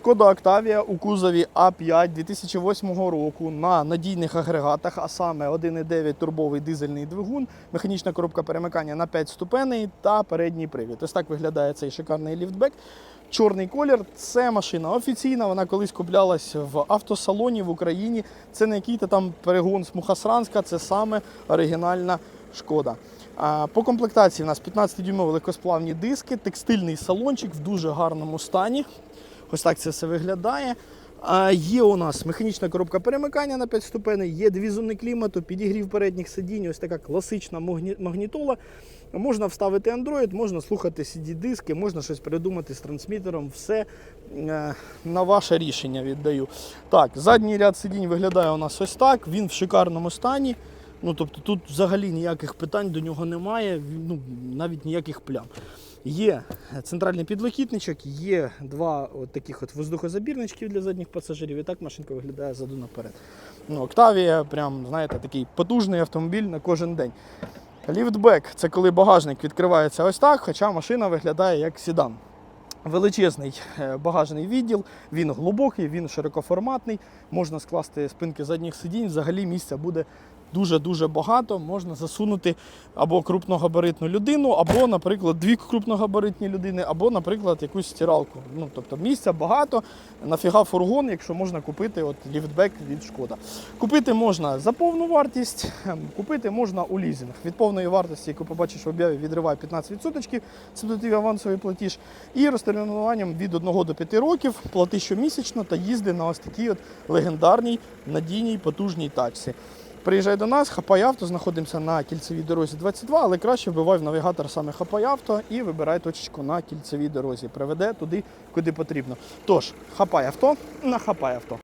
Шкода Октавія у кузові А5 2008 року на надійних агрегатах, а саме 1,9 турбовий дизельний двигун, механічна коробка перемикання на 5 ступеней та передній привід. Ось так виглядає цей шикарний ліфтбек. Чорний колір це машина офіційна. Вона колись куплялась в автосалоні в Україні. Це не який-то там перегон з Мухасранська, це саме оригінальна шкода. По комплектації у нас 15-дюймові легкосплавні диски, текстильний салончик в дуже гарному стані. Ось так це все виглядає. А Є у нас механічна коробка перемикання на 5 ступеней, є дві зони клімату, підігрів передніх сидінь, ось така класична магнітола. Можна вставити Android, можна слухати CD-диски, можна щось придумати з трансмітером. Все е, на ваше рішення віддаю. Так, задній ряд сидінь виглядає у нас ось так. Він в шикарному стані. Ну, тобто тут взагалі ніяких питань до нього немає, ну, навіть ніяких плям. Є центральний підлокітничок, є два от таких от воздухозабірничків для задніх пасажирів, і так машинка виглядає заду наперед. Ну, Октавія, прям, знаєте, такий потужний автомобіль на кожен день. Ліфтбек це коли багажник відкривається ось так, хоча машина виглядає як сідан. Величезний е, багажний відділ, він глибокий, він широкоформатний, можна скласти спинки задніх сидінь, взагалі місця буде дуже-дуже багато. Можна засунути або крупногабаритну людину, або, наприклад, дві крупногабаритні людини, або, наприклад, якусь стиралку. Ну, тобто місця багато. Нафіга фургон, якщо можна купити от ліфтбек від шкода. Купити можна за повну вартість, ем, купити можна у лізинг. Від повної вартості, яку побачиш в об'яві, відриває 15%, це буде авансовий платіж. І розтермінуванням від 1 до 5 років плати щомісячно та їзди на ось такій от легендарній, надійній, потужній тачці. Приїжджай до нас, хапай авто, знаходимося на кільцевій дорозі 22, але краще вбивай в навігатор саме хапай авто і вибирай точечку на кільцевій дорозі. Приведе туди, куди потрібно. Тож, хапай авто на хапай авто.